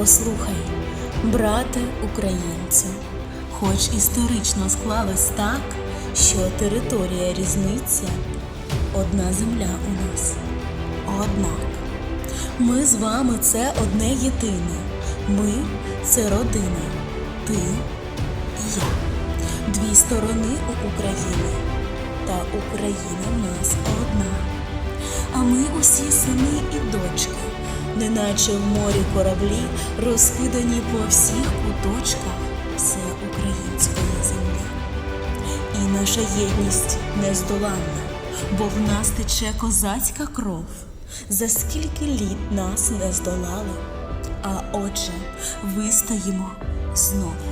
Послухай, брате українцю, хоч історично склалось так, що територія різниця, одна земля у нас. Однак ми з вами це одне єдине. Ми це родина. Ти і я. Дві сторони у України. Та Україна в нас одна. А ми усі сини неначе в морі кораблі, розкидані по всіх куточках все української землі. І наша єдність нездоланна, бо в нас тече козацька кров. За скільки літ нас не здолали, а отже, вистоїмо знову.